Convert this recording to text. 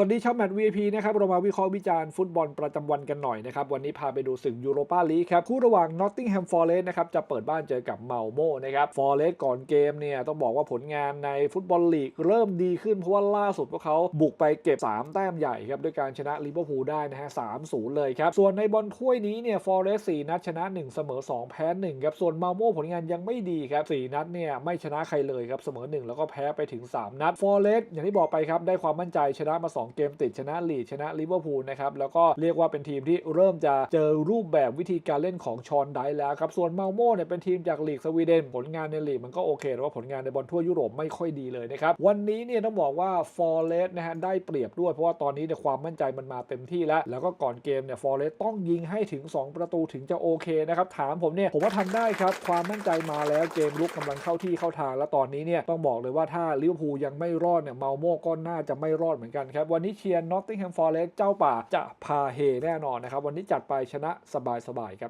สวัสดีชาวแมตช์ VIP นะครับเรามาวิเคราะห์วิจารณ์ฟุตบอลประจำวันกันหน่อยนะครับ วันนี้พาไปดูศึกยูโรปาลีกครับ คู่ระหว่าง Nottingham Forest นะครับ จะเปิดบ้านเจอกับเมาโมนะครับ Forest ก่อนเกมเนี่ย ต้องบอกว่าผลงานในฟุตบอลลีกเริ่มดีขึ้น เพราะว่าล่าสุดพวกเขาบุกไปเก็บ 3 แต้มใหญ่ครับ ด้วยการชนะลิเวอร์พูลได้นะฮะ3-0เลยครับ ส่วนในบอลถ้วยนี้เนี่ย Forest 4นัดชนะ 1 เสมอ 2 แพ้1ครับส่วนเมาโมผลงานยังไม่ดีครับ4นัดเนี่ยไม่ชนะใครเลยครับเสมอ 1 แล้วก็แพ้ไปถึง 3 นัด Forest อย่างที่บอกไปครับได้ความมั่นใจชนะมา2เกมติดชนะลีดชนะลิเวอร์พูลนะครับแล้วก็เรียกว่าเป็นทีมที่เริ่มจะเจอรูปแบบวิธีการเล่นของชอนไดแล้วครับส่วนเมาโม่เนี่ยเป็นทีมจากลีกสวีเดน ผลงานในลีกมันก็โอเคแต่ว่าผลงานในบอลทั่วยุโรปไม่ค่อยดีเลยนะครับวันนี้เนี่ยต้องบอกว่าฟอร์เรสนะฮะได้เปรียบด้วยเพราะว่าตอนนี้เนี่ยความมั่นใจมันมาเต็มที่แล้ว แล้วก็ก่อนเกมเนี่ยฟอร์เรสต้องยิงให้ถึง 2 ประตูถึงจะโอเคนะครับถามผมเนี่ยผมว่าทำได้ครับความมั่นใจมาแล้วเกมลุกกำลังเข้าที่เข้าทาง แล้วตอนนี้เนี่ยต้องบอกเลยว่าถ้าลิเวอร์พูลยังไม่รอดเนี่ยเมาโมก็น่าจะไม่รอดเหมือนกันครับวันนี้เชียร์นอตติงแฮมฟอร์เรสเจ้าป่าจะพาเฮแน่นอนนะครับ วันนี้จัดไปชนะสบายๆครับ